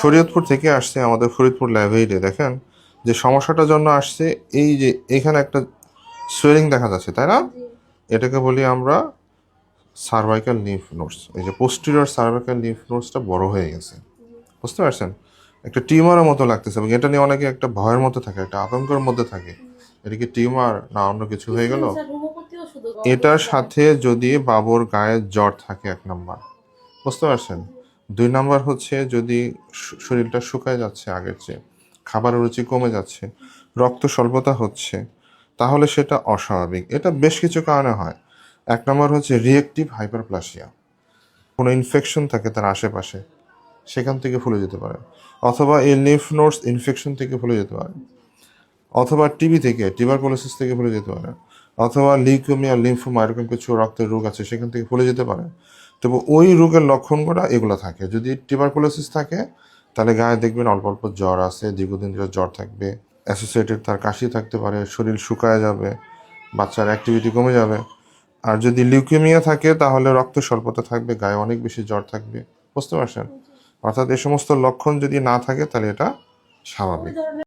শরীয়তপুর থেকে আসছে আমাদের ফরিদপুর লাইব্রেরিতে দেখেন? যে সমস্যাটার জন্য আসছে এই যে এখানে একটা সোয়েলিং দেখা যাচ্ছে তাই না? এটাকে বলি আমরা সার্ভাইকাল লিফ নোটস এই যে পোস্টিরিয়র সার্ভাইকাল লিফ নোটসটা বড় হয়ে গেছে। বুঝতে পারছেন? একটা টিউমারের মতো লাগতেছে এবং এটা নিয়ে অনেকে একটা ভয়ের মতো থাকে একটা আতঙ্কের মধ্যে থাকে। এটা কি টিউমার না অন্য কিছু হয়ে গেল? এটার সাথে যদি বাবুর গায়ে জ্বর থাকে এক নম্বর। বুঝতে পারছেন? দুই নাম্বার হচ্ছে যদি শরীরটা শুকায় যাচ্ছে আগের চেয়ে, খাবারের রুচি কমে যাচ্ছে, রক্ত স্বল্পতা হচ্ছে, তাহলে সেটা অস্বাভাবিক। এটা বেশ কিছু কারণে হয়। এক নম্বর হচ্ছে রিয়েক্টিভ হাইপারপ্লাসিয়া কোনো ইনফেকশন থাকে তার আশেপাশে, সেখান থেকে ফুলে যেতে পারে। অথবা এই লিফ নোটস ইনফেকশন থেকে ফুলে যেতে পারে। অথবা টিবি থেকে টিবারকোলোসিস থেকে ফুলে যেতে পারে। অথবা লিউকেমিয়া লিম্ফোমা এরকম কিছু রক্তের রোগ আছে, সেখান থেকে ফুলে যেতে পারে। তবে ওই রোগের লক্ষণগুলো এগুলো থাকে। যদি টিবারকোলোসিস থাকে, তাহলে গায়ে দেখবেন অল্প অল্প জ্বর আছে, দীর্ঘদিন ধরে জ্বর থাকবে। অ্যাসোসিয়েটেড তার কাশি থাকতে পারে, শরীর শুকায় যাবে, বাচ্চার অ্যাক্টিভিটি কমে যাবে। আর যদি লিউকেমিয়া থাকে, তাহলে রক্ত স্বল্পতা থাকবে, গায়ে অনেক বেশি জ্বর থাকবে। বুঝতে পারছেন? অর্থাৎ এই সমস্ত লক্ষণ যদি না থাকে, তাহলে এটা স্বাভাবিক।